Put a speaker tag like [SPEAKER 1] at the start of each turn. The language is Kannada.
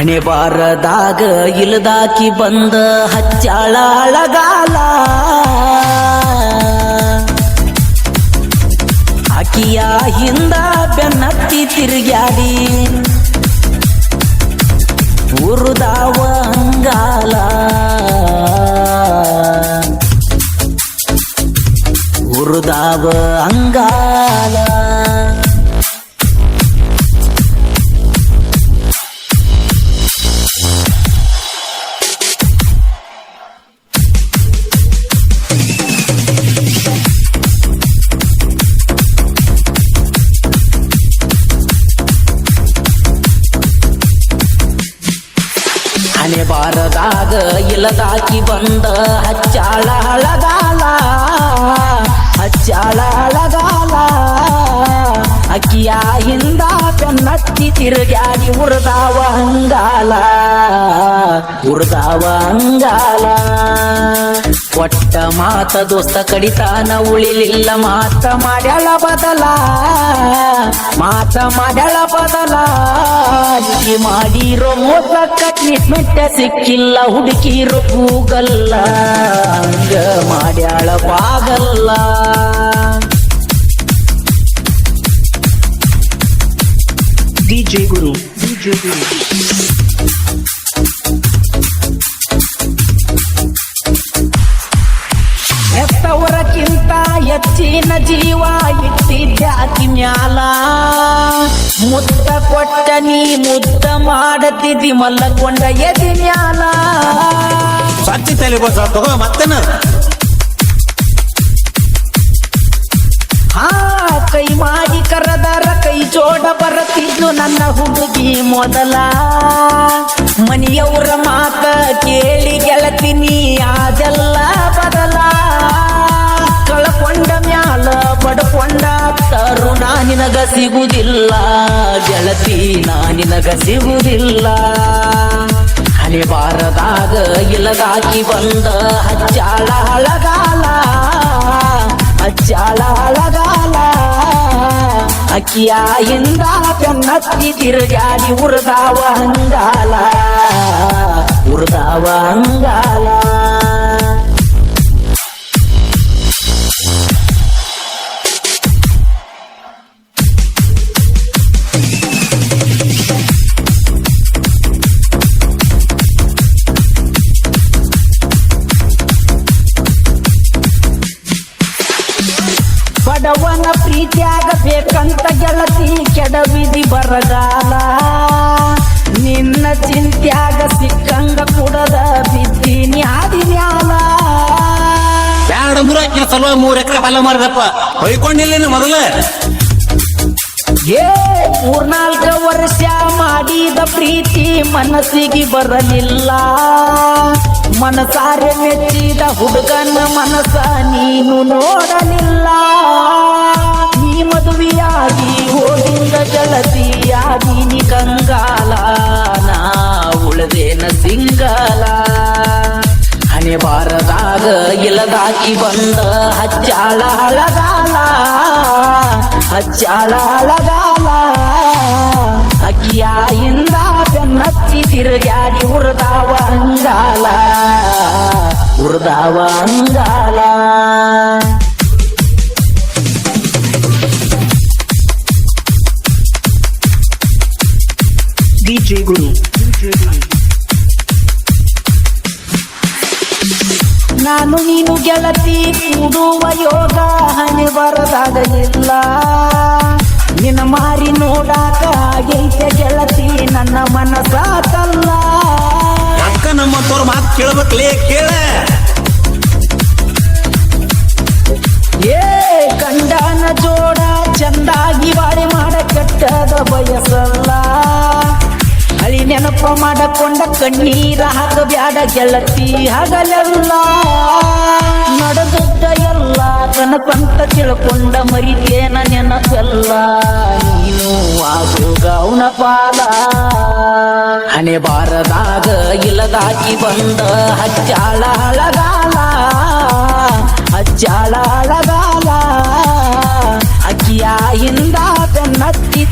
[SPEAKER 1] ಹಣೆ ಬಾರದಾಗ ಇಲ್ದಾಕಿ ಬಂದ ಹಚ್ಚಾಳ ಅಳಗಾಲ. ಆಕಿಯ ಹಿಂದ ಬೆನ್ನತ್ತಿ ತಿರುಗ್ಯಾಡಿ. ಉರುದಾವ ಅಂಗಾಲ. ಉರುದಾವ ಅಂಗಾಲ. ಹಣೆ ಬಾರದಾಗ ಇಲ್ಲದಾಕಿ ಬಂದ ಹಚ್ಚಾಳ ಹಳಗಾಲ. ಹಚ್ಚಾಳ ಹಳಗಾಲ. ಅಕ್ಕಿಯ ಹಿಂದ ಕನ್ನತ್ತಿ ತಿರುಗಾಡಿ ಉರ್ದಾವ ಅಂಗಾಲ. ಉರ್ದಾವ ಅಂಗಾಲ. ಒಟ್ಟ ಮಾತ ದೋಸ್ತ ಕಡಿತಾನ ಉಳಿಲಿಲ್ಲ ಮಾತ ಮಾಡ್ಯಾಳ ಬದಲ. ಮಾತ ಮಾಡ್ಯಾಳ ಬದಲ. ಮಾಡಿರೋ ಮೋಸಕ್ಕ ಮೆಟ್ಟ ಸಿಕ್ಕಿಲ್ಲ, ಹುಡುಕಿರೋ ಕೂಗಲ್ಲ ಮಾಡ್ಯಾಳ ಬಾಗಲ್ಲ. ಮ್ಯಾಲ ಮುತ್ತ ಕೊಟ್ಟ ನೀ ಮುದ್ದ ಮಾಡತಿದ್ದಿ ಮಲ್ಲಕೊಂಡ ಎದಿ ಮ್ಯಾಲ
[SPEAKER 2] ಸಚ್ಚಿ ತಲೆ ಬಸ ತಗೋ ಮತ್ತೆ
[SPEAKER 1] ಹಾ ಕೈ ಮಾಡಿ ಕರದಾರ ಕೈ ಜೋಡ ಬರತಿದ್ದು ನನ್ನ ಹುಡುಗಿ ಮೊದಲ. ಮನೆಯವರ ಮಾತ ಕೇಳಿ ಗೆಳತಿ ನೀ ಬದಲ ತರುಣ ನಿನಗ ಸಿಗುವುದಿಲ್ಲ ಗೆಳತಿ ನಿನಗ ಸಿಗುವುದಿಲ್ಲ ಹಳೆ ಬಾರದಾಗ ಇಲಗಾಕಿ ಬಂದ ಹಚ್ಚಾಳ ಹಳಗಾಲ ಹಚ್ಚಾಳ ಹಳಗಾಲ. ಅಕ್ಕಿಯ ಇಂದ ಬೆನ್ನತ್ತಿ ತಿರುಗಾಡಿ ಉರ್ದಾವ ಹಂಗಾಲ ಉರ್ದಾವ ಹಂಗಾಲ. ಪ್ರೀತಿಯಾಗ ಬೇಕಂತ ಗೆಳತಿ ಕೆಡವಿದಿ ಬರಗಾಲ. ನಿನ್ನ ಚಿಂತ್ಯಾಗ ಸಿಕ್ಕಂಗ ಕುಡದ ಬಿದ್ದೀನಿ ಆದಿನ್ಯಾಲ.
[SPEAKER 2] ಸಲುವಾಗಿ ಮೂರ್ ಎಕರೆ ಬಲ ಮಾರದಪ್ಪ. ಹೊಯ್ಕೊಂಡಿಲ್ಲ ಮೊದಲ.
[SPEAKER 1] ಏ ಮೂರ್ನಾಲ್ಕು ವರ್ಷ ಮಾಡಿದ ಪ್ರೀತಿ ಮನಸ್ಸಿಗೆ ಬರಲಿಲ್ಲ. ಮನಸಾರೆ ಮೆಚ್ಚಿದ ಹುಡುಗನ ಮನಸ್ಸ ನೀನು ನೋಡಲಿಲ್ಲ. ಮದುವೆಯಾಗಿ ಹೋಗಿಂದ ಜಲತಿಯಾಗಿ ನೀ ಕಂಗಾಲ, ನಾ ಉಳದೇನ ಸಿಂಗಾಲ. ಹಣೆ ಬಾರದಾಗ ಇಲ್ಲದಾಕಿ ಬಂದ ಹಚ್ಚಾಳ ಹಳಗಾಲ ಹಚ್ಚಾಳ ಹಳಗಾಲ. ಅಕ್ಕಿಯಾಯಿಂದ ಬೆನ್ನತ್ತಿ ತಿರುಗಾಡಿ ಉರದಾವ ಅಂಗಾಲ ಉರದಾವ ಅಂಗಾಲ.
[SPEAKER 3] DJ Guru.
[SPEAKER 1] ನಾನು ನೀನು ಗೆಳತಿ ಕೂಡುವ ಯೋಗ ಹಣೆ ಬರದಾಗ ಇಲ್ಲ ನಿನ್ನ ಮಾರಿ ನೋಡಾಕ ಗೆಲ್ತೆ ಗೆಳತಿ ನನ್ನ ಮನಸಾತಲ್ಲ
[SPEAKER 2] ಅಕ್ಕ ನಮ್ಮ ತೋರ್ ಮಾತು ಕೇಳ್ಬೇಕ್ಲೇ ಕೇಳ.
[SPEAKER 1] ಏ ಕಂಡನ ಜೋಡ ಚಂದಾಗಿ ಬಾರಿ ಮಾಡ ಕೆಟ್ಟದ ಬಯಸಲ್ಲ. ನೆನಪ ಮಾಡಕೊಂಡ ಕಣ್ಣೀರ ಹಾಕಬ್ಯಾಡ ಗೆಳತಿ ಹಗಲೆಲ್ಲ ನಡೆದದ್ದ ಎಲ್ಲ ಕನಕಂತ ತಿಳ್ಕೊಂಡ ಮರಿತೇನ ನೆನಪೆಲ್ಲ. ನೀನು ಅವನ ಪಾಲ ಹಣೆ ಬಾರದಾಗ ಇಲ್ಲದಾಗಿ ಬಂದ ಹಚ್ಚಾಳ ಹಳಗಾಲ. ಹಚ್ಚಾಳ ಹಳಗಾಲ. ಅಕ್ಕಿಯ ಹಿಂದ ಬೆನ್ನತ್ತಿ